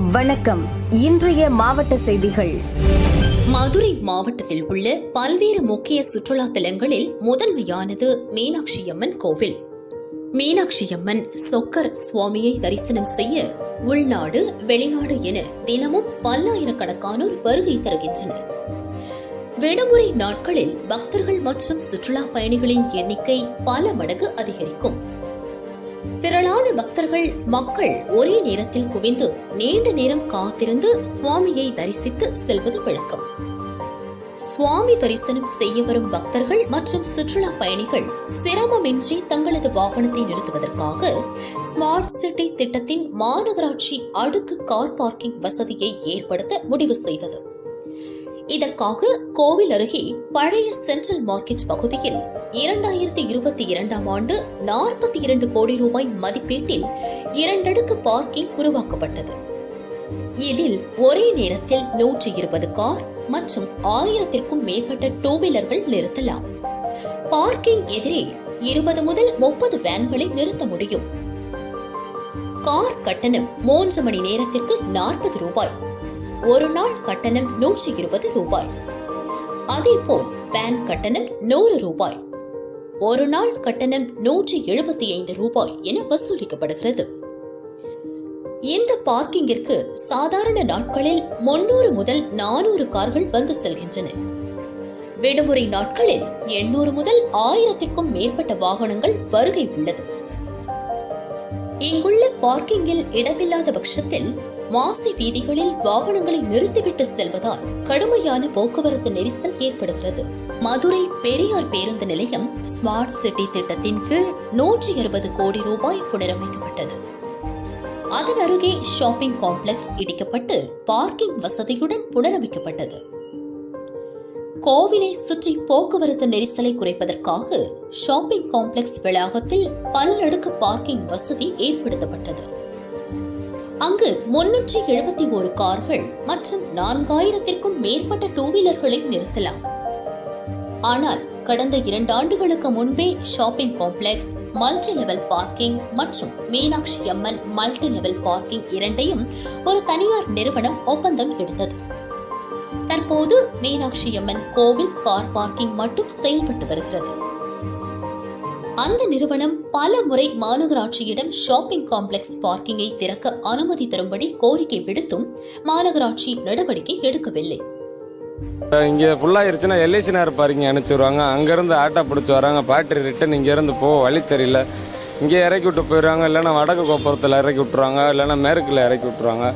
வணக்கம். இன்றைய மாவட்ட செய்திகள். மதுரை மாவட்டத்தில் உள்ள பல்வேறு முக்கிய சுற்றுலா தலங்களில் முதன்மையானது மீனாட்சி அம்மன் கோவில். மீனாட்சி அம்மன் சொக்கர் சுவாமியை தரிசனம் செய்ய உள்நாடு வெளிநாடு என தினமும் பல்லாயிரக்கணக்கானோர் வருகை தருகின்றனர். விடுமுறை நாட்களில் பக்தர்கள் மற்றும் சுற்றுலா பயணிகளின் எண்ணிக்கை பல மடங்கு அதிகரிக்கும். திரளான பக்தர்கள் மக்கள் ஒரே நேரத்தில் குவிந்து நீண்ட நேரம் காத்திருந்து சுவாமியை தரிசித்து செல்வது வழக்கம். சுவாமி தரிசனம் செய்ய வரும் பக்தர்கள் மற்றும் சுற்றுலா பயணிகள் சிரமமின்றி தங்களது வாகனத்தை நிறுத்துவதற்காக ஸ்மார்ட் சிட்டி திட்டத்தின் மாநகராட்சி அடுக்கு கார் பார்க்கிங் வசதியை ஏற்படுத்த முடிவு செய்தது. இதற்காக கோவில் அருகே பழைய சென்ட்ரல் மார்க்கெட் பகுதியில் இரண்டாயிரத்தி இருபத்தி இரண்டாம் ஆண்டு நாற்பத்தி இரண்டு கோடி ரூபாய் மதிப்பீட்டில் இரண்டடுக்கு பார்க்கிங் உருவாக்கப்பட்டது. இதில் ஒரே நேரத்தில் நூற்றி இருபது கார் மற்றும் ஆயிரத்திற்கும் மேற்பட்ட டூ வீலர்கள் நிறுத்தலாம். பார்க்கிங் எதிரே இருபது முதல் முப்பது வேன்களை நிறுத்த முடியும். கார் கட்டணம் மூன்று மணி நேரத்திற்கு நாற்பது ரூபாய். ஒரு நாள் கட்டணம் நூற்றி இருபது ரூபாய். அதேபோல் வேன் கட்டணம் நூறு ரூபாய். ஒரு நாள் கட்டணம் நூற்றி எழுபத்தி ஐந்து ரூபாய் என வசூலிக்கப்படுகிறது. இந்த பார்க்கிங்கிற்கு சாதாரண நாட்களில் முன்னூறு முதல் நானூறு கார்கள் வந்து செல்கின்றன. விடுமுறை நாட்களில் எண்ணூறு முதல் ஆயிரத்திற்கும் மேற்பட்ட வாகனங்கள் வருகை உள்ளது. இங்குள்ள பார்க்கிங்கில் இடமில்லாத பட்சத்தில் மாசி வீதிகளில் வாகனங்களை நிறுத்திவிட்டு செல்வதால் கடுமையான போக்குவரத்து நெரிசல் ஏற்படுகிறது. மதுரை பெரியார் பேருந்து நிலையம் ஸ்மார்ட் சிட்டி திட்டத்தின் கீழ் நூற்றி அறுபது கோடி ரூபாய் புனரமைக்கப்பட்டது. அதன் அருகே ஷாப்பிங் காம்ப்ளெக்ஸ் இடிக்கப்பட்டு பார்க்கிங் வசதியுடன் புனரமைக்கப்பட்டது. கோவிலை சுற்றி போக்குவரத்து நெரிசலை குறைப்பதற்காக ஷாப்பிங் காம்ப்ளெக்ஸ் வளாகத்தில் பல்லடுக்கு பார்க்கிங் வசதி ஏற்படுத்தப்பட்டது. அங்கு முன்னூற்றி எழுபத்தி ஒரு கார்கள் மற்றும் நான்காயிரத்திற்கும் மேற்பட்ட டூ வீலர்களை நிறுத்தலாம். ஆனால் கடந்த இரண்டு ஆண்டுகளுக்கு முன்பே shopping complex multi level parking மற்றும் Meenakshi Amman multi level parking இரண்டையும் ஒரு தனியார் நிறுவனம் ஒப்பந்தம் எடுத்தது. தற்போது மீனாட்சி அம்மன் கோவில் கார் பார்க்கிங் மட்டும் செயல்பட்டு வருகிறது. அந்த நிறுவனம் பல முறை மாநகராட்சியிடம் ஷாப்பிங் காம்ப்ளெக்ஸ் பார்க்கிங்கை திறக்க அனுமதி தரும்படி கோரிக்கை விடுத்தும் மாநகராட்சி நடவடிக்கை எடுக்கவில்லை. இங்கே ஃபுல்லாகிருச்சுன்னா எல்ஐசி பார்க்கிங் பாருங்க அனுப்பிச்சிடுவாங்க அங்கேருந்து ஆட்டோ பிடிச்சி வராங்க. பேட்டரி ரிட்டன் இங்கேருந்து போக வழி தெரியல. இங்கே இறக்கி விட்டு போயிடுவாங்க இல்லைன்னா வடக்கு கோபுரத்தில் இறக்கி விட்ருவாங்க இல்லைன்னா மேற்கில் இறக்கி விட்ருவாங்க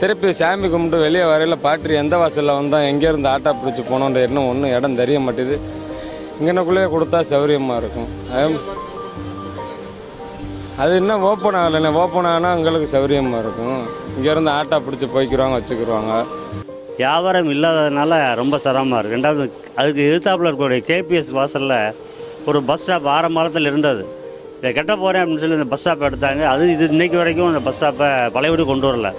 திருப்பி சாமி கும்பிட்டு வெளியே வரையில் பேட்டரி எந்த வாசலில் வந்தால் எங்கேருந்து ஆட்டோ பிடிச்சி போனோன்ற இன்னும் ஒன்றும் இடம் தெரிய மாட்டேது இங்கனக்குள்ளேயே கொடுத்தா சௌரியமாக இருக்கும். அது- இன்னும் ஓப்பன் ஆகலைண்ணே. ஓப்பன் ஆனால் எங்களுக்கு சௌரியமாக இருக்கும். இங்கேருந்து ஆட்டோ பிடிச்சி போய்க்கிறவங்க வச்சுக்கிடுவாங்க வியாபாரம் இல்லாததுனால ரொம்ப சிரமமாக இருக்குது ரெண்டாவது அதுக்கு எதிர்த்தாப்புல இருக்கக்கூடிய கேபிஎஸ் வாசலில் ஒரு பஸ் ஸ்டாப் ஆரம்பத்தில் இருந்தது. இதை கெட்ட போகிறேன் அப்படின்னு சொல்லி இந்த பஸ் ஸ்டாப் எடுத்தாங்க. அது இது இன்னைக்கு வரைக்கும் அந்த பஸ் ஸ்டாப்பை பழையபடி கொண்டு வரல.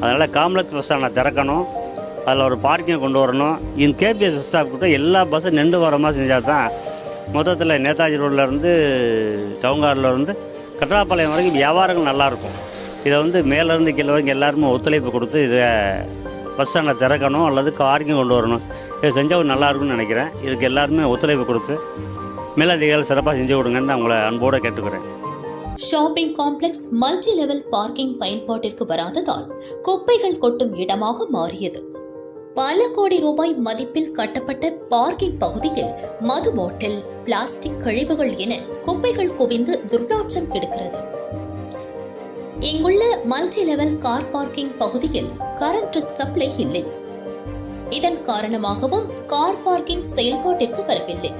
அதனால் காம்ப்ளெக்ஸ் பஸ் ஸ்டாண்டை திறக்கணும். அதில் ஒரு பார்க்கிங் கொண்டு வரணும். இந்த கேபிஎஸ் பஸ் ஸ்டாப் கிட்ட எல்லா பஸ்ஸும் நின்று வர மாதிரி செஞ்சால் தான் மொத்தத்தில் நேதாஜி ரோட்லேருந்து டவுன்கார்லேருந்து கட்டராப்பாளையம் வரைக்கும் வியாபாரங்கள் நல்லாயிருக்கும் இதை வந்து மேலேருந்து கீழே வரைக்கும் எல்லாருமே ஒத்துழைப்பு கொடுத்து இதை பஸ் ஸ்டாண்டை திறக்கணும் அல்லது பார்க்கிங் கொண்டு வரணும். இதை செஞ்சால் நல்லா இருக்கும்னு நினைக்கிறேன். இதுக்கு எல்லாருமே ஒத்துழைப்பு கொடுத்து மேலதிகாரிகள் சிறப்பாக செஞ்சு கொடுங்கன்னு நான் உங்களை அன்போடு கேட்டுக்கிறேன். Shopping complex multi level parking பயன்பாட்டிற்கு வராததால் குப்பைகள் கொட்டும் இடமாக மாறியது. பல கோடி ரூபாய் மதிப்பில் கட்டப்பட்ட பார்க்கிங் பகுதியில் மது பாட்டில் பிளாஸ்டிக் கழிவுகள் என குப்பைகள் குவிந்து துர்நாற்றம் எடுக்கிறது. இங்குள்ள மல்டி லெவல் கார் பார்க்கிங் பகுதியில் கரண்ட் சப்ளை இல்லை. இதன் காரணமாகவும் கார் பார்க்கிங் செயல்பாட்டிற்கு வரவில்லை.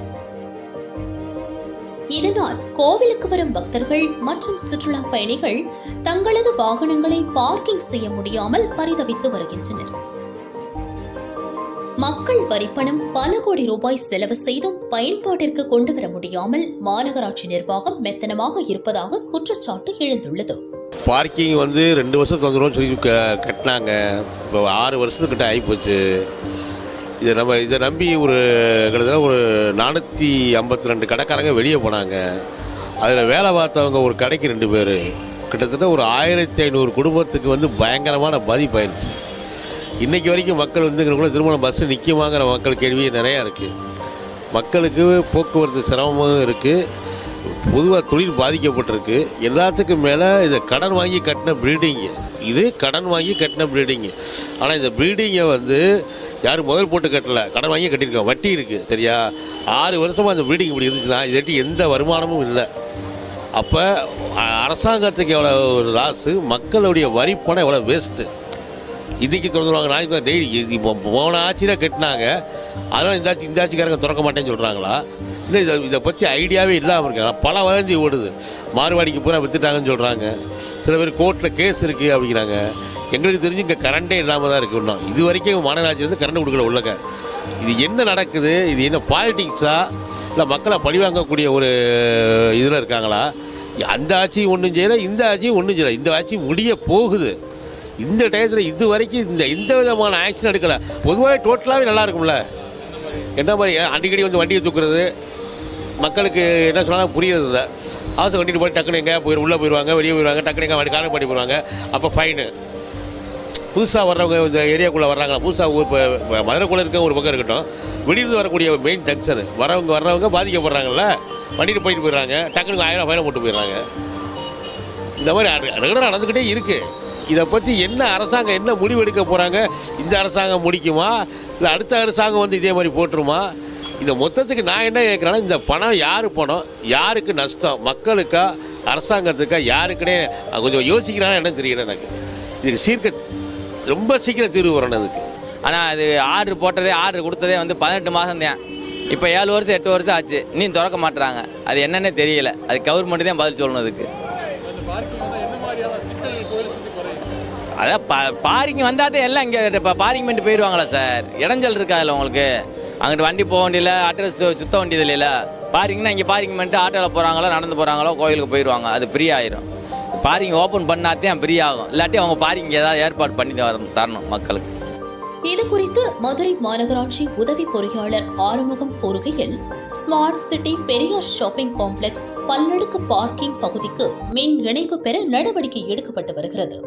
இதனால் கோவிலுக்கு வரும் பக்தர்கள் மற்றும் சுற்றுலா பயணிகள் தங்களது வாகனங்களை பார்க்கிங் செய்ய முடியாமல் பரிதவித்து வருகின்றனர். மக்கள் வரிப்பணம் பல கோடி ரூபாய் செலவு செய்தும் பயன்பாட்டிற்கு கொண்டு வர முடியாமல் மாநகராட்சி நிர்வாகம் மெத்தனமாக இருப்பதாக குற்றச்சாட்டு எழுந்துள்ளது. பார்க்கிங் வந்து ரெண்டு வருஷம் தந்துடும் சொல்லி க கட்டினாங்க. இப்போ ஆறு வருஷத்துக்கிட்ட ஆகிப்போச்சு இதை நம்ம இதை நம்பி ஒரு கிட்டத்தட்ட ஒரு நானூற்றி ஐம்பத்தி ரெண்டு கடைக்காரங்க வெளியே போனாங்க. அதில் வேலை பார்த்தவங்க ஒரு கடைக்கு ரெண்டு பேர். கிட்டத்தட்ட ஒரு ஆயிரத்தி ஐநூறு குடும்பத்துக்கு வந்து பயங்கரமான பாதிப்பாயிருச்சு இன்றைக்கி வரைக்கும் மக்கள் வந்துங்கிற கூட திருமணம் பஸ்ஸு நிற்குமாங்கிற மக்கள் கேள்வி நிறையா இருக்குது மக்களுக்கு போக்குவரத்து சிரமமும் இருக்குது பொதுவாக தொழில் பாதிக்கப்பட்டிருக்கு. எல்லாத்துக்கும் மேலே இதை கடன் வாங்கி கட்டின பில்டிங்கு இது கடன் வாங்கி கட்டின பில்டிங்கு ஆனால் இந்த பில்டிங்கை வந்து யாரும் முதல் போட்டு கட்டலை. கடன் வாங்கி கட்டியிருக்கோம் வட்டி இருக்குது சரியா? ஆறு வருஷமாக அந்த பில்டிங் இப்படி இருந்துச்சுன்னா இதாட்டி எந்த வருமானமும் இல்லை. அப்போ அரசாங்கத்துக்கு எவ்வளோ ஒரு லாஸு மக்களுடைய வரிப்பணம் எவ்வளோ வேஸ்ட்டு இன்றைக்கி திறந்துருவாங்க நாளைக்கு தான் டெய்லி இப்போ போன ஆட்சியில் கட்டினாங்க. அதனால் இந்த ஆட்சி இந்த ஆட்சிக்காரங்க திறக்க மாட்டேன்னு சொல்கிறாங்களா இல்லை இதை இதை பற்றி ஐடியாவே இல்லாமல் இருக்காங்க பல வதந்தி ஓடுது. மார்வாடிக்கு பூரா வித்துட்டாங்கன்னு சொல்கிறாங்க சில பேர் கோர்ட்டில் கேஸ் இருக்குது அப்படிங்கிறாங்க. எங்களுக்கு தெரிஞ்சு இங்கே கரண்டே இல்லாமல் தான் இருக்குது இன்னும். இது வரைக்கும் மாநகராட்சி வந்து கரண்ட் கொடுக்கல உள்ளக இது என்ன நடக்குது? இது என்ன பாலிட்டிக்ஸா இல்லை மக்களை பழிவாங்கக்கூடிய ஒரு இதில் இருக்காங்களா? அந்த ஆட்சியும் ஒன்றும் செய்யலை இந்த ஆட்சியும் ஒன்றும் செய்யலை. இந்த ஆட்சி முடிய போகுது. இந்த டயத்தில் இது வரைக்கும் இந்த எந்த விதமான ஆக்ஷன் எடுக்கலை. பொதுவாக டோட்டலாகவே நல்லா இருக்கும்ல. என்ன மாதிரி அடிக்கடி வந்து வண்டியை தூக்குறது மக்களுக்கு என்ன சொன்னாலும் புரியறது இல்லை ஆசை வண்டிட்டு போய் டக்குனு எங்கே போய் உள்ளே போயிடுவாங்க வெளியே போயிடுவாங்க டக்குனு எங்கே வண்டி காரணம் பண்ணி போயிடுவாங்க அப்போ ஃபைனு புதுசாக வர்றவங்க இந்த ஏரியாக்குள்ளே வர்றாங்களா? புதுசாக இப்போ மதுரைக்குள்ளே இருக்க ஒரு பக்கம் இருக்கட்டும். வெளியிருந்து வரக்கூடிய மெயின் ஜங்ஷன் வரவங்க வர்றவங்க பாதிக்கப்படுறாங்கல்ல. பண்ணிட்டு போயிட்டு போயிடுறாங்க. டக்குனு ஆயிரம் ஃபைனை போட்டு போயிடுறாங்க. இந்த மாதிரி ரெகுலராக நடந்துக்கிட்டே இருக்குது இதை பற்றி என்ன அரசாங்கம் என்ன முடிவெடுக்க போகிறாங்க இந்த அரசாங்கம் முடிக்குமா? இல்லை அடுத்த அரசாங்கம் வந்து இதே மாதிரி போட்டுருமா? இந்த மொத்தத்துக்கு நான் என்ன கேட்குறேன்னா இந்த பணம் யார் பணம்? யாருக்கு நஷ்டம்? மக்களுக்கா? அரசாங்கத்துக்கா? யாருக்குன்னே கொஞ்சம் யோசிக்கிறான்னு என்ன தெரியல எனக்கு. இதுக்கு சீர்க்க ரொம்ப சீக்கிரம் தீர்வு வரணும் அதுக்கு. ஆனால் அது ஆர்டர் போட்டதே ஆர்டர் கொடுத்ததே வந்து பதினெட்டு மாதம் தான். இப்போ ஏழு வருஷம் எட்டு வருஷம் ஆச்சு. இன்னும் திறக்க மாட்டுறாங்க அது என்னன்னே தெரியல. அது கவர்மெண்ட்டு தான் பதில் சொல்லணும் அதுக்கு. அதான் பா பாரிங் வந்தாதே எல்லாம் இங்கே இப்போ பாரிங் பண்ணிட்டு போயிடுவாங்களா சார் இடைஞ்சல் இருக்காதுல்ல உங்களுக்கு? அங்கிட்டு வண்டி போக வேண்டியில அட்ரஸ் சுத்த வேண்டியது இல்லையில பாரிங்னா இங்கே பாரிங் பண்ணிட்டு ஆட்டோவில் போகிறாங்களோ நடந்து போகிறாங்களோ கோயிலுக்கு போயிடுவாங்க அது ஃப்ரீ ஆயிரும். பாரிங் ஓப்பன் பண்ணாதே ஃப்ரீ ஆகும். இல்லாட்டி அவங்க பாரிங் ஏதாவது ஏற்பாடு பண்ணி தரணும் தரணும் மக்களுக்கு. இது குறித்து மதுரை மாநகராட்சி உதவி பொறியாளர் ஆறுமுகம் கூறுகையில் smart city Periyar shopping complex பல்லடுக்கு parking பகுதிக்கு மின் இணைப்பு பெற நடவடிக்கை எடுக்கப்பட்டு வருகிறது.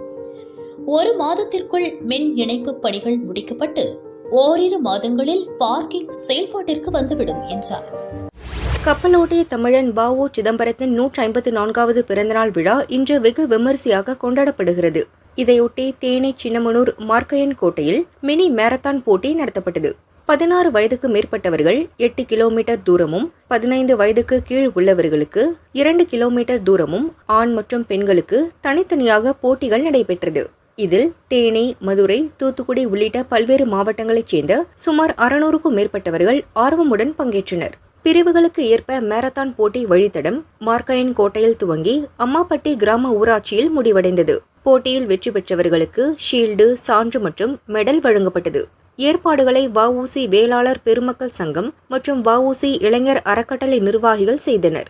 ஒரு மாதத்திற்குள் மின் இணைப்பு பணிகள் முடிக்கப்பட்டு ஓரிரு மாதங்களில் பார்க்கிங் செயல்பாட்டிற்கு வந்துவிடும் என்றார். கப்பலோட்டிய தமிழன் பாவோ சிதம்பரத்தின் நூற்றி ஐம்பத்தி நான்காவது பிறந்தநாள் விழா இன்று வெகு விமரிசையாக கொண்டாடப்படுகிறது. இதையொட்டி தேனி சின்னமனூர் மார்க்கையன் கோட்டையில் மினி மேரத்தான் போட்டி நடத்தப்பட்டது. பதினாறு வயதுக்கு மேற்பட்டவர்கள் எட்டு கிலோமீட்டர் தூரமும் பதினைந்து வயதுக்கு கீழ் உள்ளவர்களுக்கு இரண்டு கிலோமீட்டர் தூரமும் ஆண் மற்றும் பெண்களுக்கு தனித்தனியாக போட்டிகள் நடைபெற்றது. இதில் தேனி மதுரை தூத்துக்குடி உள்ளிட்ட பல்வேறு மாவட்டங்களைச் சேர்ந்த சுமார் அறுநூறுக்கும் மேற்பட்டவர்கள் ஆர்வமுடன் பங்கேற்றனர். பிரிவுகளுக்கு ஏற்ப மாரத்தான் போட்டி வழித்தடம் மார்க்கையன் கோட்டையில் துவங்கி அம்மாப்பட்டி கிராம ஊராட்சியில் முடிவடைந்தது. போட்டியில் வெற்றி பெற்றவர்களுக்கு ஷீல்டு சான்று மற்றும் மெடல் வழங்கப்பட்டது. ஏற்பாடுகளை வஉசி வேளாளர் பெருமக்கள் சங்கம் மற்றும் வஉசி இளைஞர் அறக்கட்டளை நிர்வாகிகள் செய்தனர்.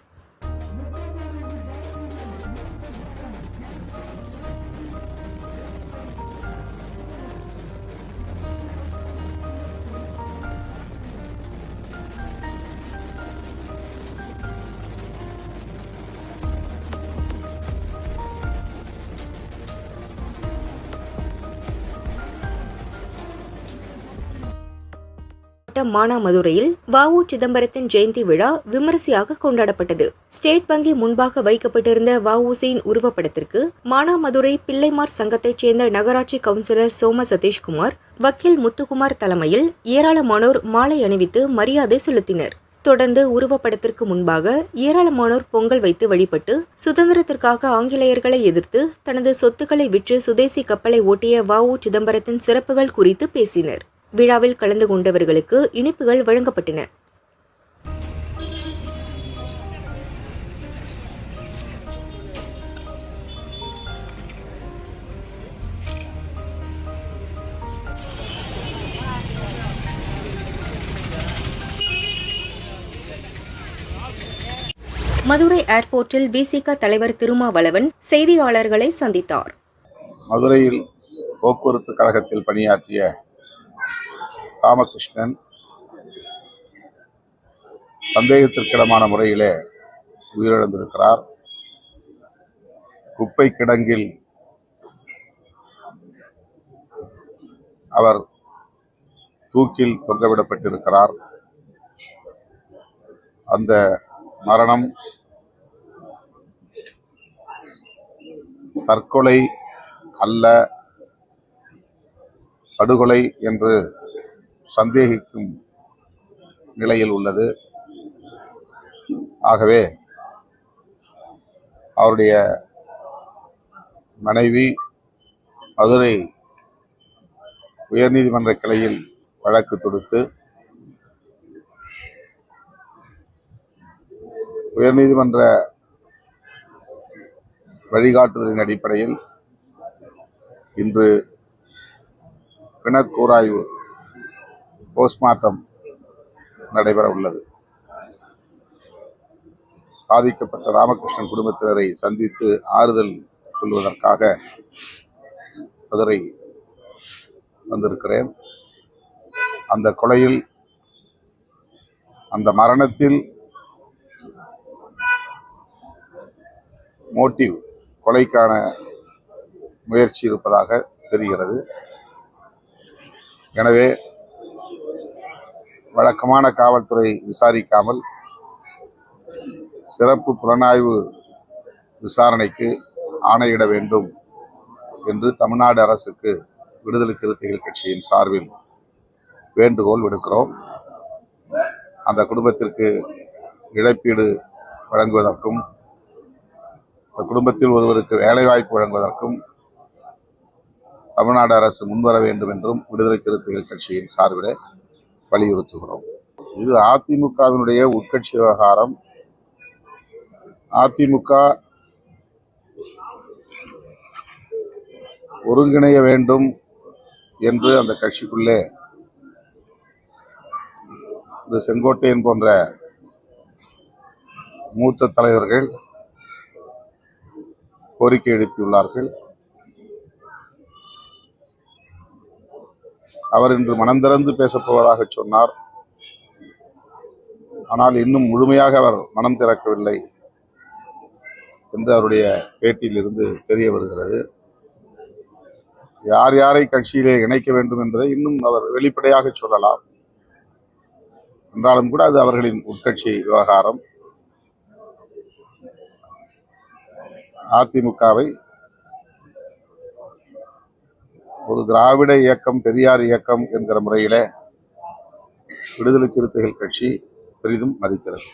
மாவட்டம் மானாமதுரையில் வஉ சிதம்பரத்தின் ஜெயந்தி விழா விமரிசையாக கொண்டாடப்பட்டது. ஸ்டேட் வங்கி முன்பாக வைக்கப்பட்டிருந்த வஉசியின் உருவப்படத்திற்கு மானாமதுரை பிள்ளைமார் சங்கத்தைச் சேர்ந்த நகராட்சி கவுன்சிலர் சோம சதீஷ்குமார் வக்கீல் முத்துக்குமார் தலைமையில் ஏராளமானோர் மாலை அணிவித்து மரியாதை செலுத்தினர். தொடர்ந்து உருவப்படத்திற்கு முன்பாக ஏராளமானோர் பொங்கல் வைத்து வழிபட்டு சுதந்திரத்திற்காக ஆங்கிலேயர்களை எதிர்த்து தனது சொத்துக்களை விற்று சுதேசி கப்பலை ஓட்டிய வஉ சிதம்பரத்தின் சிறப்புகள் குறித்து பேசினர். விழாவில் கலந்து கொண்டவர்களுக்கு இனிப்புகள் வழங்கப்பட்டன. மதுரை ஏர்போர்ட்டில் விசிக தலைவர் திருமாவளவன் செய்தியாளர்களை சந்தித்தார். மதுரையில் போக்குவரத்து கழகத்தில் பணியாற்றிய ராமகிருஷ்ணன் சந்தேகத்திற்கிடமான முறையிலே உயிரிழந்திருக்கிறார். குப்பை கிடங்கில் அவர் தூக்கில் தொங்கவிடப்பட்டிருக்கிறார். அந்த மரணம் தற்கொலை அல்ல படுகொலை என்று சந்தேகிக்கும் நிலையில் உள்ளது. ஆகவே அவருடைய மனைவி மதுரை உயர்நீதிமன்ற கிளையில் வழக்கு தொடுத்து உயர்நீதிமன்ற வழிகாட்டுதலின் அடிப்படையில் இன்று பிணக்கூராய்வு போஸ்ட்மார்ட்டம் நடைபெற உள்ளது. பாதிக்கப்பட்ட ராமகிருஷ்ணன் குடும்பத்தினரை சந்தித்து ஆறுதல் சொல்வதற்காக மதுரை வந்திருக்கிறேன். அந்த கொலையில் அந்த மரணத்தில் மோட்டிவ் கொலைக்கான முயற்சி இருப்பதாக தெரிகிறது. எனவே வழக்கமான காவல்துறை விசாரிக்காமல் சிறப்பு புலனாய்வு விசாரணைக்கு ஆணையிட வேண்டும் என்று தமிழ்நாடு அரசுக்கு விடுதலை சிறுத்தைகள் கட்சியின் சார்பில் வேண்டுகோள் விடுக்கிறோம். அந்த குடும்பத்திற்கு இழப்பீடு வழங்குவதற்கும் அந்த குடும்பத்தில் ஒருவருக்கு வேலைவாய்ப்பு வழங்குவதற்கும் தமிழ்நாடு அரசு முன்வர வேண்டும் என்றும் விடுதலை சிறுத்தைகள் கட்சியின் சார்பிலே வலியுறுத்துகிறோம். இது அதிமுகவினுடைய உட்கட்சி விவகாரம். அதிமுக ஒருங்கிணைய வேண்டும் என்று அந்த கட்சிக்குள்ளே இந்த செங்கோட்டையன் போன்ற மூத்த தலைவர்கள் கோரிக்கை எழுப்பியுள்ளார்கள். அவர் இன்று மனம் திறந்து பேசப்போவதாக சொன்னார். ஆனால் இன்னும் முழுமையாக அவர் மனம் திறக்கவில்லை என்று அவருடைய பேட்டியிலிருந்து தெரிய வருகிறது. யார் யாரை கட்சியிலே இணைக்க வேண்டும் என்பதை இன்னும் அவர் வெளிப்படையாக சொல்லலாம். என்றாலும் கூட அது அவர்களின் உட்கட்சி விவகாரம். அதிமுகவை ஒரு திராவிட இயக்கம் பெரியார் இயக்கம் என்கிற முறையிலே விடுதலை சிறுத்தைகள் கட்சி பெரிதும் மதிக்கிறது.